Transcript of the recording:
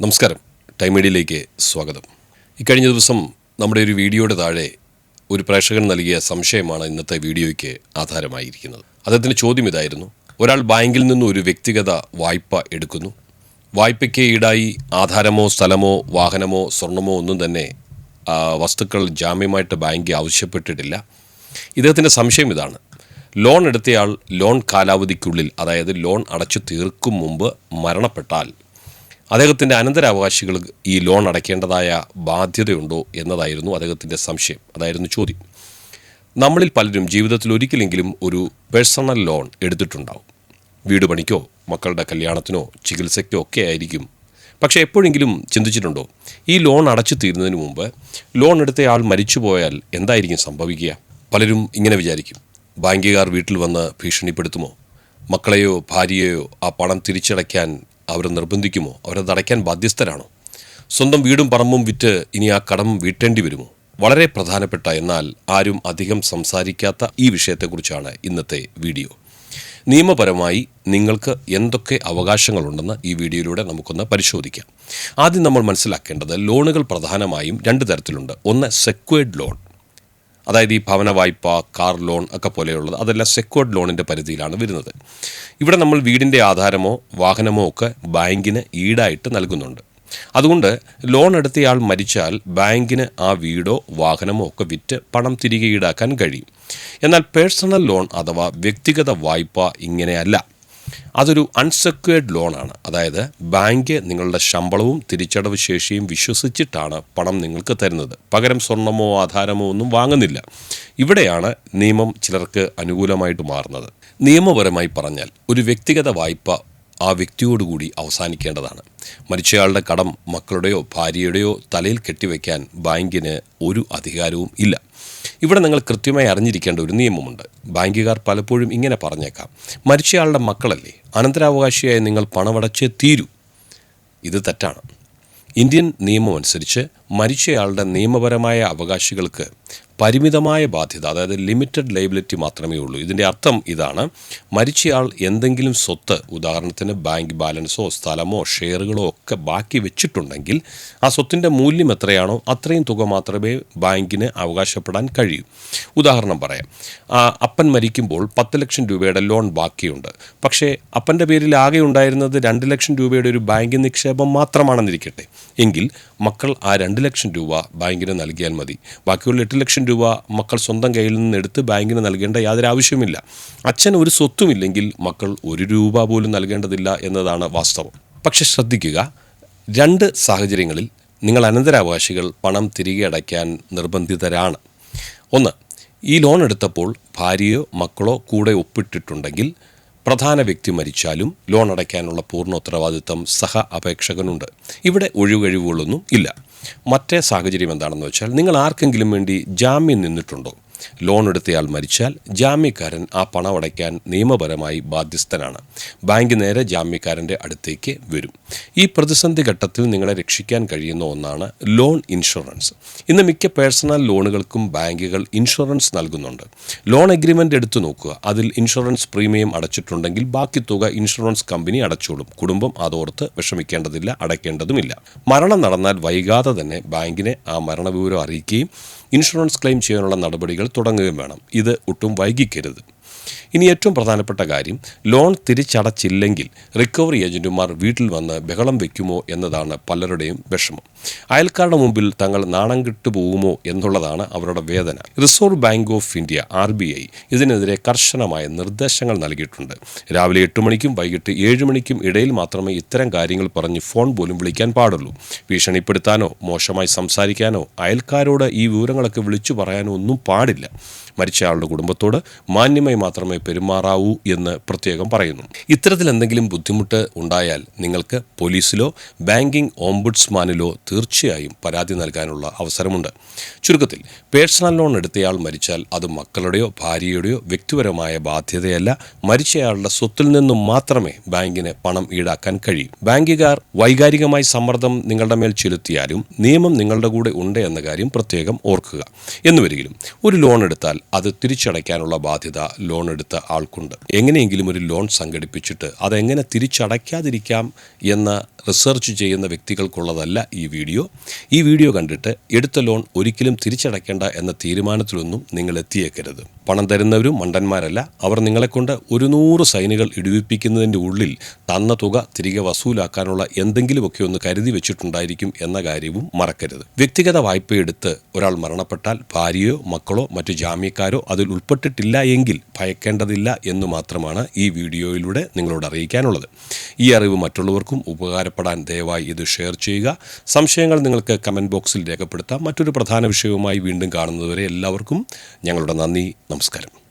നമസ്കാരം. ടൈം മീഡിയയിലേക്ക് സ്വാഗതം. ഇക്കഴിഞ്ഞ ദിവസം നമ്മുടെ ഒരു വീഡിയോയുടെ താഴെ ഒരു പ്രേക്ഷകൻ നൽകിയ സംശയമാണ് ഇന്നത്തെ വീഡിയോയ്ക്ക് ആധാരമായിരിക്കുന്നത്. അദ്ദേഹത്തിന്റെ ചോദ്യം ഇതായിരുന്നു. ഒരാൾ ബാങ്കിൽ നിന്ന് ഒരു വ്യക്തിഗത വായ്പ എടുക്കുന്നു. വായ്പയ്ക്ക് ഈടായി ആധാരമോ സ്ഥലമോ വാഹനമോ സ്വർണമോ ഒന്നും തന്നെ വസ്തുക്കൾ ജാമ്യമായിട്ട് ബാങ്ക് ആവശ്യപ്പെട്ടിട്ടില്ല. ഇദ്ദേഹത്തിന്റെ സംശയം ഇതാണ്. ലോൺ എടുത്തയാൾ ലോൺ കാലാവധിക്കുള്ളിൽ അതായത് ലോൺ അടച്ചു തീർക്കും മുമ്പ് മരണപ്പെട്ടാൽ അദ്ദേഹത്തിന്റെ അനന്തരാവകാശികൾ ഈ ലോൺ അടയ്ക്കേണ്ടതായ ബാധ്യതയുണ്ടോ എന്നതായിരുന്നു അദ്ദേഹത്തിന്റെ സംശയം അതായിരുന്നു ചോദ്യം. നമ്മളിൽ പലരും ജീവിതത്തിൽ ഒരിക്കലെങ്കിലും ഒരു പേഴ്സണൽ ലോൺ എടുത്തിട്ടുണ്ടാവും. വീട് പണിക്കോ മക്കളുടെ കല്യാണത്തിനോ ചികിത്സയ്ക്കോ ഒക്കെ ആയിരിക്കും. പക്ഷേ എപ്പോഴെങ്കിലും ചിന്തിച്ചിട്ടുണ്ടോ? ഈ ലോൺ അടച്ചു തീരുന്നതിന് മുമ്പ് ലോൺ എടുത്തയാൾ മരിച്ചു പോയാൽ എന്തായിരിക്കും സംഭവിക്കുക? പലരും ഇങ്ങനെ വിചാരിക്കും. ബാങ്കുകാർ വീട്ടിൽ വന്ന് ഭീഷണിപ്പെടുത്തുമോ? മക്കളെയോ ഭാര്യയെയോ ആ പണം തിരിച്ചടയ്ക്കാൻ അവർ നിർബന്ധിക്കുമോ? അവരത് അടയ്ക്കാൻ ബാധ്യസ്ഥരാണോ? സ്വന്തം വീടും പറമ്പും വിറ്റ് ഇനി ആ കടം വീട്ടേണ്ടി വരുമോ? വളരെ പ്രധാനപ്പെട്ട എന്നാൽ ആരും അധികം സംസാരിക്കാത്ത ഈ വിഷയത്തെക്കുറിച്ചാണ് ഇന്നത്തെ വീഡിയോ. നിയമപരമായി നിങ്ങൾക്ക് എന്തൊക്കെ അവകാശങ്ങളുണ്ടെന്ന് ഈ വീഡിയോയിലൂടെ നമുക്കൊന്ന് പരിശോധിക്കാം. ആദ്യം നമ്മൾ മനസ്സിലാക്കേണ്ടത് ലോണുകൾ പ്രധാനമായും രണ്ട് തരത്തിലുണ്ട്. ഒന്ന് സെക്വേർഡ് ലോൺ അതായത് ഈ ഭവന വായ്പ കാർ ലോൺ ഒക്കെ പോലെയുള്ളത് അതെല്ലാം സെക്യൂർഡ് ലോണിന്റെ പരിധിയിലാണ് വരുന്നത്. ഇവിടെ നമ്മൾ വീടിന്റെ ആധാരമോ വാഹനമോ ഒക്കെ ബാങ്കിന് ഈടായിട്ട് നൽകുന്നുണ്ട്. അതുകൊണ്ട് ലോൺ എടുത്തയാൾ മരിച്ചാൽ ബാങ്കിന് ആ വീടോ വാഹനമോ ഒക്കെ വിറ്റ് പണം തിരികെ ഈടാക്കാൻ കഴിയും. എന്നാൽ പേഴ്സണൽ ലോൺ അഥവാ വ്യക്തിഗത വായ്പ ഇങ്ങനെയല്ല. അതൊരു അൺസെക്വേർഡ് ലോണാണ് അതായത് ബാങ്ക് നിങ്ങളുടെ ശമ്പളവും തിരിച്ചടവ് ശേഷിയും വിശ്വസിച്ചിട്ടാണ് പണം നിങ്ങൾക്ക് തരുന്നത്. പകരം സ്വർണമോ ആധാരമോ ഒന്നും വാങ്ങുന്നില്ല. ഇവിടെയാണ് നിയമം ചിലർക്ക് അനുകൂലമായിട്ട് മാറുന്നത്. നിയമപരമായി പറഞ്ഞാൽ ഒരു വ്യക്തിഗത വായ്പ ആ വ്യക്തിയോടുകൂടി അവസാനിക്കേണ്ടതാണ്. മരിച്ചയാളുടെ കടം മക്കളുടെയോ ഭാര്യയുടെയോ തലയിൽ കെട്ടിവെക്കാൻ ബാങ്കിന് ഒരു അധികാരവും ഇല്ല. ഇവിടെ നിങ്ങൾ കൃത്യമായി അറിഞ്ഞിരിക്കേണ്ട ഒരു നിയമമുണ്ട്. ബാങ്കുകാർ പലപ്പോഴും ഇങ്ങനെ പറഞ്ഞേക്കാം. മരിച്ചയാളുടെ മക്കളല്ലേ? അനന്തരാവകാശിയായി നിങ്ങൾ പണമടച്ചേ തീരൂ. ഇത് തെറ്റാണ്. ഇന്ത്യൻ നിയമം അനുസരിച്ച് മരിച്ചയാളുടെ നിയമപരമായ അവകാശികൾക്ക് പരിമിതമായ ബാധ്യത അതായത് ലിമിറ്റഡ് ലൈബിലിറ്റി മാത്രമേ ഉള്ളൂ. ഇതിന്റെ അർത്ഥം ഇതാണ്. മരിച്ചയാൾ എന്തെങ്കിലും സ്വത്ത് ഉദാഹരണത്തിന് ബാങ്ക് ബാലൻസോ സ്ഥലമോ ഷെയറുകളോ ഒക്കെ ബാക്കി വെച്ചിട്ടുണ്ടെങ്കിൽ ആ സ്വത്തിന്റെ മൂല്യം എത്രയാണോ അത്രയും തുക മാത്രമേ ബാങ്കിന് അവകാശപ്പെടാൻ കഴിയൂ. ഉദാഹരണം പറയാം. അപ്പൻ മരിക്കുമ്പോൾ പത്ത് ലക്ഷം രൂപയുടെ ലോൺ ബാക്കിയുണ്ട്. പക്ഷേ അപ്പന്റെ പേരിൽ ആകെ ഉണ്ടായിരുന്നത് രണ്ട് ലക്ഷം രൂപയുടെ ഒരു ബാങ്ക് നിക്ഷേപം മാത്രമാണെന്നിരിക്കട്ടെ. എങ്കിൽ മക്കൾ ആ രണ്ട് ലക്ഷം രൂപ ബാങ്കിന് നൽകിയാൽ മതി. ബാക്കിയുള്ള എട്ട് ലക്ഷം രൂപ മക്കൾ സ്വന്തം കയ്യിൽ നിന്ന് എടുത്ത് ബാങ്കിന് നൽകേണ്ട യാതൊരു ആവശ്യമില്ല അച്ഛൻ ഒരു സ്വത്തുമില്ലെങ്കിൽ മക്കൾ ഒരു രൂപ പോലും നൽകേണ്ടതില്ല എന്നതാണ് വാസ്തവം. പക്ഷെ ശ്രദ്ധിക്കുക രണ്ട് സാഹചര്യങ്ങളിൽ നിങ്ങൾ അനന്തരാവകാശികൾ പണം തിരികെ അടയ്ക്കാൻ നിർബന്ധിതരാണ്. ഒന്ന് ഈ ലോൺ എടുത്തപ്പോൾ ഭാര്യയോ മക്കളോ കൂടെ ഒപ്പിട്ടിട്ടുണ്ടെങ്കിൽ പ്രധാന വ്യക്തി മരിച്ചാലും ലോൺ അടയ്ക്കാനുള്ള പൂർണ ഉത്തരവാദിത്തം സഹ അപേക്ഷകനുണ്ട്. ഇവിടെ ഒഴികഴിവുകളൊന്നും ഇല്ല. മറ്റേ സാഹചര്യം എന്താണെന്ന് വെച്ചാൽ നിങ്ങൾ ആർക്കെങ്കിലും വേണ്ടി ജാമ്യം നിന്നിട്ടുണ്ടോ? ലോൺ എടുത്തയാൾ മരിച്ചാൽ ജാമ്യക്കാരൻ ആ പണം അടയ്ക്കാൻ നിയമപരമായി ബാധ്യസ്ഥനാണ്. ബാങ്ക് നേരെ ജാമ്യക്കാരന്റെ അടുത്തേക്ക് വരും. ഈ പ്രതിസന്ധി ഘട്ടത്തിൽ നിങ്ങളെ രക്ഷിക്കാൻ കഴിയുന്ന ഒന്നാണ് ലോൺ ഇൻഷുറൻസ്. ഇന്ന് മിക്ക പേഴ്സണൽ ലോണുകൾക്കും ബാങ്കുകൾ ഇൻഷുറൻസ് നൽകുന്നുണ്ട്. ലോൺ എഗ്രിമെന്റ് എടുത്തു നോക്കുക. അതിൽ ഇൻഷുറൻസ് പ്രീമിയം അടച്ചിട്ടുണ്ടെങ്കിൽ ബാക്കി തുക ഇൻഷുറൻസ് കമ്പനി അടച്ചോളും. കുടുംബം അതോർത്ത് വിഷമിക്കേണ്ടതില്ല അടയ്ക്കേണ്ടതുമില്ല. മരണം നടന്നാൽ വൈകാതെ തന്നെ ബാങ്കിനെ ആ മരണവിവരം അറിയിക്കുകയും ഇൻഷുറൻസ് ക്ലെയിം ചെയ്യാനുള്ള നടപടികൾ തുടങ്ങുകയും വേണം. ഇത് ഒട്ടും വൈകിക്കരുത്. ഇനി ഏറ്റവും പ്രധാനപ്പെട്ട കാര്യം ലോൺ തിരിച്ചടച്ചില്ലെങ്കിൽ റിക്കവറി ഏജന്റുമാർ വീട്ടിൽ വന്ന് ബഹളം വയ്ക്കുമോ എന്നതാണ് പലരുടെയും വിഷമം. അയൽക്കാരുടെ മുമ്പിൽ തങ്ങൾ നാണം കിട്ടുപോകുമോ എന്നുള്ളതാണ് അവരുടെ വേദന. Reserve Bank of India R B I ഇതിനെതിരെ കർശനമായ നിർദ്ദേശങ്ങൾ നൽകിയിട്ടുണ്ട്. രാവിലെ എട്ട് മണിക്കും വൈകിട്ട് ഏഴ് മണിക്കും ഇടയിൽ മാത്രമേ ഇത്തരം കാര്യങ്ങൾ പറഞ്ഞ് ഫോൺ പോലും വിളിക്കാൻ പാടുള്ളൂ. ഭീഷണിപ്പെടുത്താനോ മോശമായി സംസാരിക്കാനോ അയൽക്കാരോട് ഈ വിവരങ്ങളൊക്കെ വിളിച്ചു പറയാനോ ഒന്നും പാടില്ല. മരിച്ചയാളുടെ കുടുംബത്തോട് മാന്യമായി മാത്രമേ പെരുമാറാവൂ എന്ന് പ്രത്യേകം പറയുന്നു. ഇത്തരത്തിൽ എന്തെങ്കിലും ബുദ്ധിമുട്ട് ഉണ്ടായാൽ നിങ്ങൾക്ക് പോലീസിലോ ബാങ്കിംഗ് ഓംബുഡ്സ്മാനിലോ തീർച്ചയായും പരാതി നൽകാനുള്ള അവസരമുണ്ട്. ചുരുക്കത്തിൽ പേഴ്സണൽ ലോൺ എടുത്തയാൾ മരിച്ചാൽ അത് മക്കളുടെയോ ഭാര്യയുടെയോ വ്യക്തിപരമായ ബാധ്യതയല്ല. മരിച്ചയാളുടെ സ്വത്തിൽ നിന്നും മാത്രമേ ബാങ്കിന് പണം ഈടാക്കാൻ കഴിയൂ. ബാങ്കുകാർ വൈകാരികമായി സമ്മർദ്ദം നിങ്ങളുടെ മേൽ ചെലുത്തിയാലും നിയമം നിങ്ങളുടെ കൂടെ ഉണ്ട് എന്ന കാര്യം പ്രത്യേകം ഓർക്കുക. എന്നുവരികിലും ഒരു ലോൺ എടുത്താൽ അത് തിരിച്ചടയ്ക്കാനുള്ള ബാധ്യത ലോൺ എടുത്ത ആൾക്കുണ്ട്. എങ്ങനെയെങ്കിലും ഒരു ലോൺ സംഘടിപ്പിച്ചിട്ട് അതെങ്ങനെ തിരിച്ചടയ്ക്കാതിരിക്കാം എന്ന റിസർച്ച് ചെയ്യുന്ന വ്യക്തികൾക്കുള്ളതല്ല ഈ വീഡിയോ. ഈ വീഡിയോ കണ്ടിട്ട് എടുത്ത ലോൺ ഒരിക്കലും തിരിച്ചടയ്ക്കേണ്ട എന്ന തീരുമാനത്തിലൊന്നും നിങ്ങൾ എത്തിയേക്കരുത്. പണം തരുന്നവരും മണ്ടന്മാരല്ല. അവർ നിങ്ങളെക്കൊണ്ട് ഒരു നൂറ് സൈനുകൾ ഇടിവിപ്പിക്കുന്നതിന്റെ ഉള്ളിൽ തന്ന തുക തിരികെ വസൂലാക്കാനുള്ള എന്തെങ്കിലുമൊക്കെ ഒന്ന് കരുതി വെച്ചിട്ടുണ്ടായിരിക്കും എന്ന കാര്യവും മറക്കരുത്. വ്യക്തിഗത വായ്പയെടുത്ത് ഒരാൾ മരണപ്പെട്ടാൽ ഭാര്യയോ മക്കളോ മറ്റു ജാമ്യക്കാരോ അതിൽ ഉൾപ്പെട്ടിട്ടില്ല എങ്കിൽ ഭയക്കേണ്ടതില്ല എന്ന് മാത്രമാണ് ഈ വീഡിയോയിലൂടെ നിങ്ങളോട് അറിയിക്കാനുള്ളത്. ഈ അറിവ് മറ്റുള്ളവർക്കും ഉപകാരപ്പെടാൻ ദയവായി ഇത് ഷെയർ ചെയ്യുക. സംശയങ്ങൾ നിങ്ങൾക്ക് കമന്റ് ബോക്സിൽ രേഖപ്പെടുത്താം. മറ്റൊരു പ്രധാന വിഷയവുമായി വീണ്ടും കാണുന്നതുവരെ എല്ലാവർക്കും ഞങ്ങളുടെ നന്ദി നമസ്കാരം.